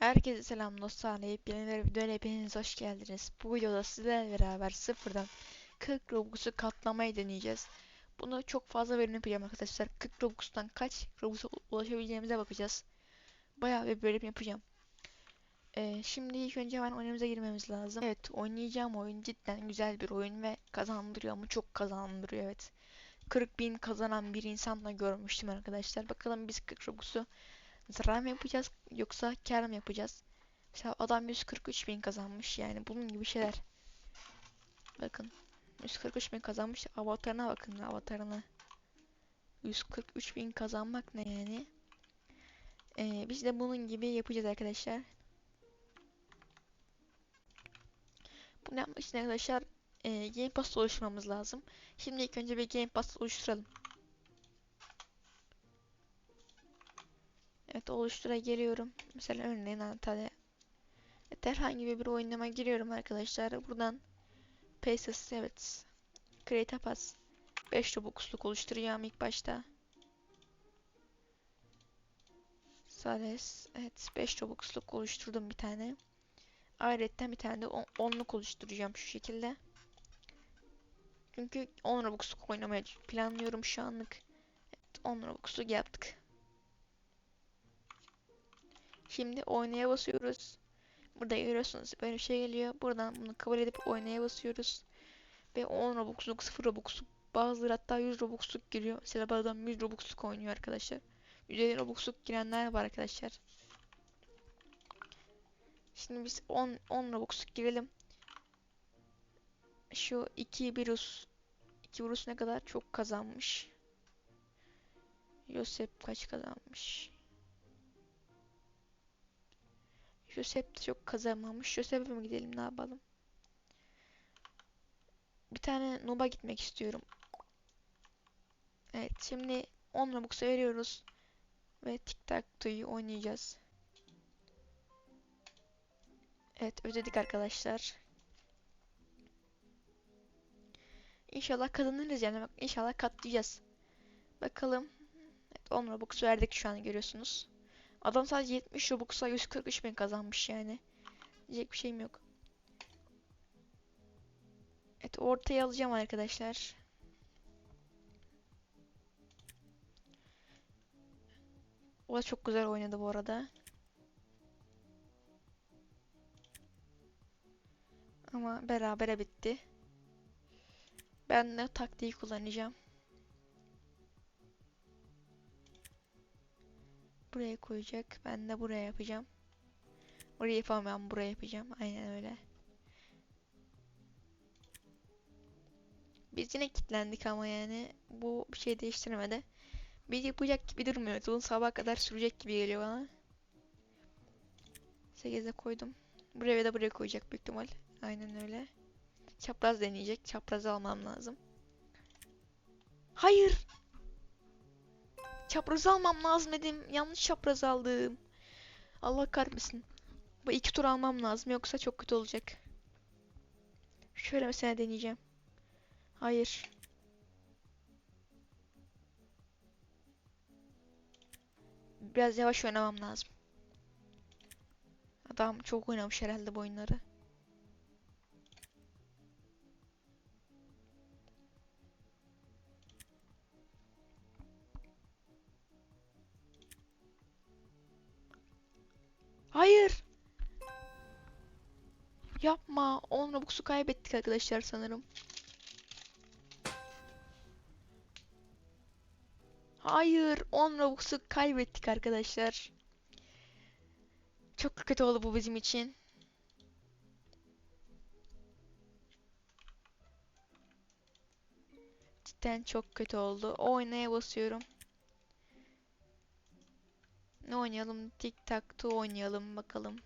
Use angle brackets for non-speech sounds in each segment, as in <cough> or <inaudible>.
Herkese selam dostlar. Yepyeni bir videoyla hepiniz hoş geldiniz. Bu videoda sizlerle beraber sıfırdan 40 Robux'u katlamayı deneyeceğiz. Bunu çok fazla verim yapacağım arkadaşlar. 40 Robux'tan kaç Robux'a ulaşabileceğimize bakacağız. Bayağı bir bölüm yapacağım. Ee, şimdi ilk önce hemen oyunumuza girmemiz lazım. Evet oynayacağım oyun cidden güzel bir oyun ve kazandırıyor mu çok kazandırıyor evet. 40 bin kazanan bir insanla görmüştüm arkadaşlar. Bakalım biz 40 Robux'u zarar mı yapacağız yoksa kar mı yapacağız? Mesela adam 143 bin kazanmış yani bunun gibi şeyler. Bakın 143 bin kazanmış avatarına bakın avatarına. 143 bin kazanmak ne yani? Ee, biz de bunun gibi yapacağız arkadaşlar. Bunu yapmak için arkadaşlar e, Game Pass oluşturmamız lazım. Şimdi ilk önce bir Game Pass oluşturalım. Evet oluştura geliyorum. Mesela örneğin Antalya. Evet, herhangi bir oyunlama giriyorum arkadaşlar. Buradan Paces evet. Create a Pass. 5 Robux'luk oluşturacağım ilk başta. Sales. Evet 5 Robux'luk oluşturdum bir tane. Ayrıca bir tane de 10'luk oluşturacağım şu şekilde. Çünkü 10 Robux'luk oynamaya planlıyorum şu anlık. Evet 10 Robux'luk yaptık. Şimdi oynaya basıyoruz. Burada görüyorsunuz böyle bir şey geliyor. Buradan bunu kabul edip oynaya basıyoruz. Ve 10 Robux'luk 0 Robux'luk bazıları hatta 100 Robux'luk giriyor. Mesela adam 100 Robux'luk oynuyor arkadaşlar. 150 Robux'luk girenler var arkadaşlar. Şimdi biz 10 10 Robux'luk girelim. Şu 2 virüs 2 virüs ne kadar çok kazanmış. Yosep kaç kazanmış? Josep de çok kazanmamış. Josep'e mi gidelim ne yapalım? Bir tane Nub'a gitmek istiyorum. Evet şimdi 10 Robux'u veriyoruz. Ve Tic Tac Toe'yu oynayacağız. Evet ödedik arkadaşlar. İnşallah kazanırız yani. Bak, inşallah katlayacağız. Bakalım. Evet 10 Robux verdik şu an görüyorsunuz. Adam sadece 70 Robux'a 143 bin kazanmış yani. Diyecek bir şeyim yok. Evet ortaya alacağım arkadaşlar. O da çok güzel oynadı bu arada. Ama berabere bitti. Ben de taktiği kullanacağım. Buraya koyacak. Ben de buraya yapacağım. Oraya yapamam. Buraya yapacağım. Aynen öyle. Biz yine kilitlendik ama yani bu bir şey değiştirmedi. Bir yapacak gibi durmuyor. Bunun sabah kadar sürecek gibi geliyor bana. 8'e koydum. Buraya da buraya koyacak büyük ihtimal. Aynen öyle. Çapraz deneyecek. Çapraz almam lazım. Hayır. Çapraz almam lazım dedim. Yanlış çapraz aldım. Allah kahretmesin. Bu iki tur almam lazım yoksa çok kötü olacak. Şöyle mesela deneyeceğim. Hayır. Biraz yavaş oynamam lazım. Adam çok oynamış herhalde bu oyunları. Yapma. 10 Robux'u kaybettik arkadaşlar sanırım. Hayır. 10 Robux'u kaybettik arkadaşlar. Çok kötü oldu bu bizim için. Cidden çok kötü oldu. Oynaya basıyorum. Ne oynayalım? Tic Tac Toe oynayalım bakalım.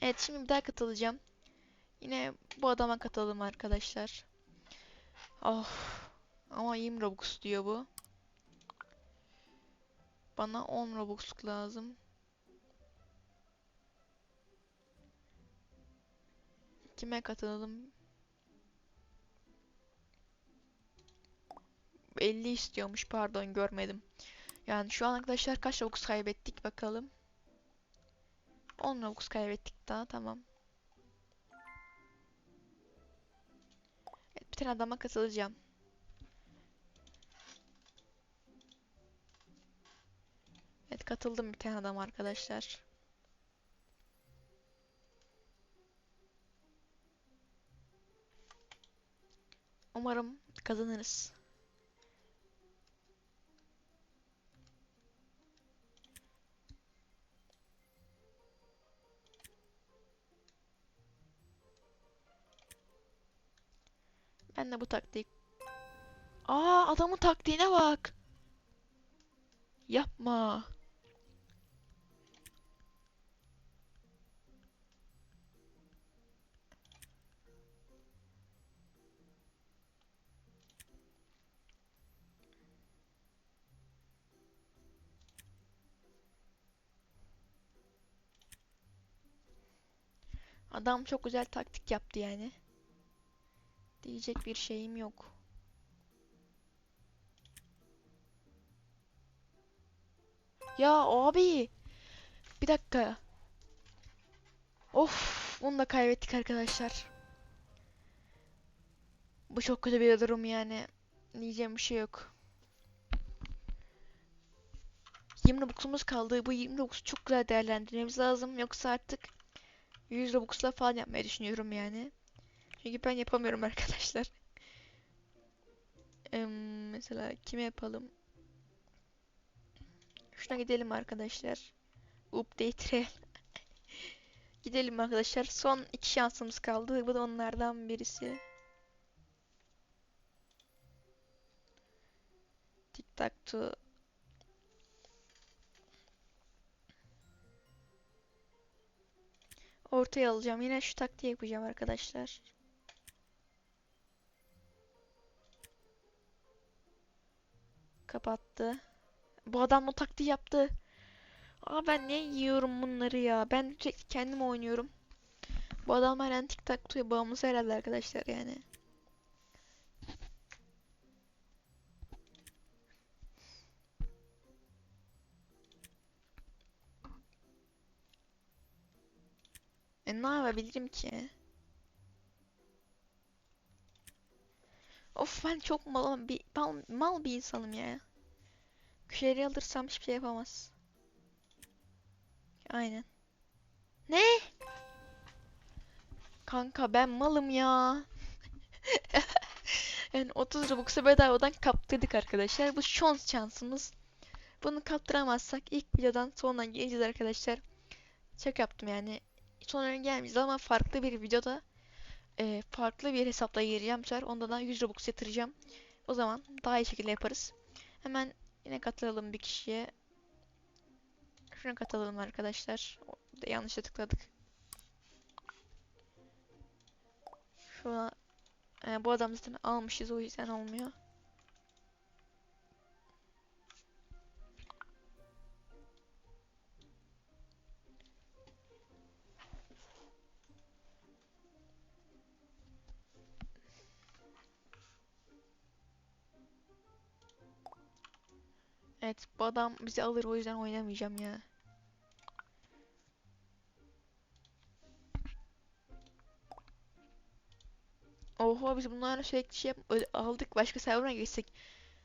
Evet şimdi bir daha katılacağım. Yine bu adama katalım arkadaşlar. Oh. Ama 20 Robux diyor bu. Bana 10 Robux lazım. Kime katılalım? 50 istiyormuş pardon görmedim. Yani şu an arkadaşlar kaç Robux kaybettik bakalım. 10 Robux kaybettik daha tamam. Evet, bir tane adama katılacağım. Evet katıldım bir tane adam arkadaşlar. Umarım kazanırız. Ben bu taktik. Aa adamın taktiğine bak. Yapma. Adam çok güzel taktik yaptı yani. Diyecek bir şeyim yok. Ya abi. Bir dakika. Of, bunu da kaybettik arkadaşlar. Bu çok kötü bir durum yani. Diyeceğim bir şey yok. 20 Robux'umuz kaldı. Bu 20 Robux'u çok güzel değerlendirmemiz lazım. Yoksa artık 100 Robux'la falan yapmayı düşünüyorum yani. Çünkü ben yapamıyorum arkadaşlar. Em, mesela kime yapalım? Şuna gidelim arkadaşlar. Update real. <laughs> Gidelim arkadaşlar. Son iki şansımız kaldı. Bu da onlardan birisi. Tic tac toe. Ortaya alacağım. Yine şu taktiği yapacağım arkadaşlar. Kapattı. Bu adam o taktiği yaptı. Aa ben niye yiyorum bunları ya? Ben kendim oynuyorum. Bu adam halen tic tac toe bağımlısı herhalde arkadaşlar yani. E ne yapabilirim ki? Of ben çok mal bir mal, mal bir insanım ya. Köşeleri alırsam hiçbir şey yapamaz. Aynen. Ne? Kanka ben malım ya. <laughs> Yani 30 Robux'u bedavadan kaptırdık arkadaşlar. Bu şans şansımız. Bunu kaptıramazsak ilk videodan sonra geleceğiz arkadaşlar. Çok yaptım yani. Sonra gelmeyeceğiz ama farklı bir videoda e, farklı bir hesapla gireceğim. Onda da 100 Robux yatıracağım. O zaman daha iyi şekilde yaparız. Hemen yine katılalım bir kişiye. Şuna katılalım arkadaşlar. Yanlışla tıkladık. Şuna e, bu adam zaten almışız o yüzden olmuyor. Evet bu adam bizi alır o yüzden oynamayacağım ya. Oho biz bunlarla sürekli şey öyle aldık başka server'a geçsek.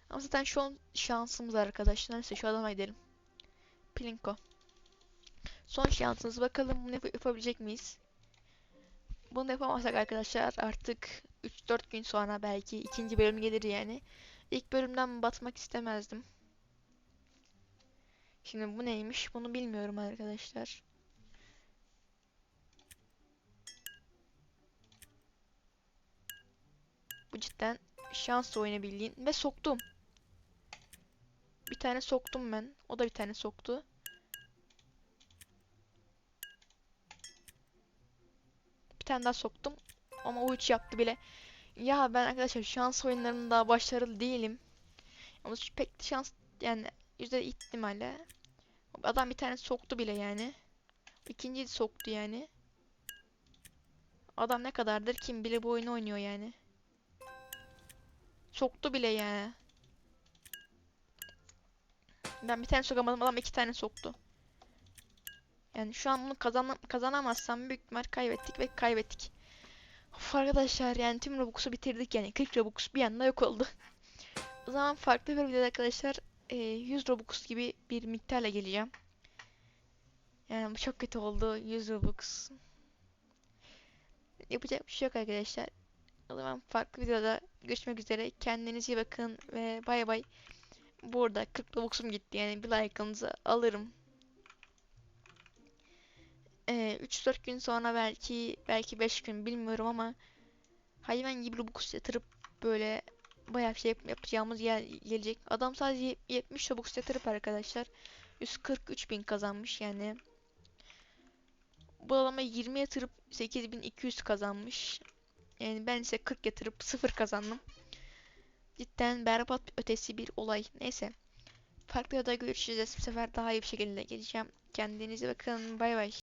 Ama zaten şu an şansımız arkadaşlar. Neyse şu adama gidelim. Plinko. Son şansımız bakalım bunu yap- yapabilecek miyiz? Bunu yapamazsak arkadaşlar artık 3-4 gün sonra belki ikinci bölüm gelir yani. İlk bölümden batmak istemezdim. Şimdi bu neymiş? Bunu bilmiyorum arkadaşlar. Bu cidden şans oyunu bildiğin ve soktum. Bir tane soktum ben. O da bir tane soktu. Bir tane daha soktum. Ama o üç yaptı bile. Ya ben arkadaşlar şans oyunlarında başarılı değilim. Ama pek şans yani yüzde ihtimalle. Adam bir tane soktu bile yani. İkinciyi soktu yani. Adam ne kadardır kim bilir bu oyunu oynuyor yani. Soktu bile yani. Ben bir tane sokamadım adam iki tane soktu. Yani şu an bunu kazan kazanamazsam büyük ihtimal kaybettik ve kaybettik. Of arkadaşlar yani tüm Robux'u bitirdik yani 40 Robux bir anda yok oldu. <laughs> O zaman farklı bir videoda arkadaşlar e, 100 Robux gibi bir miktarla geleceğim. Yani bu çok kötü oldu 100 Robux. Yapacak bir şey yok arkadaşlar. O zaman farklı videoda görüşmek üzere. Kendinize iyi bakın ve bay bay. Burada 40 Robux'um gitti yani bir like'ınızı alırım. Ee, 3-4 gün sonra belki belki 5 gün bilmiyorum ama hayvan gibi Robux yatırıp böyle bayağı şey yap- yapacağımız gel gelecek. Adam sadece yet- 70 Robux yatırıp arkadaşlar 143 bin kazanmış yani. Bu adama 20 yatırıp 8200 kazanmış. Yani ben ise 40 yatırıp 0 kazandım. Cidden berbat ötesi bir olay. Neyse. Farklı videoda görüşeceğiz. Bu sefer daha iyi bir şekilde geleceğim. Kendinize bakın. Bay bay.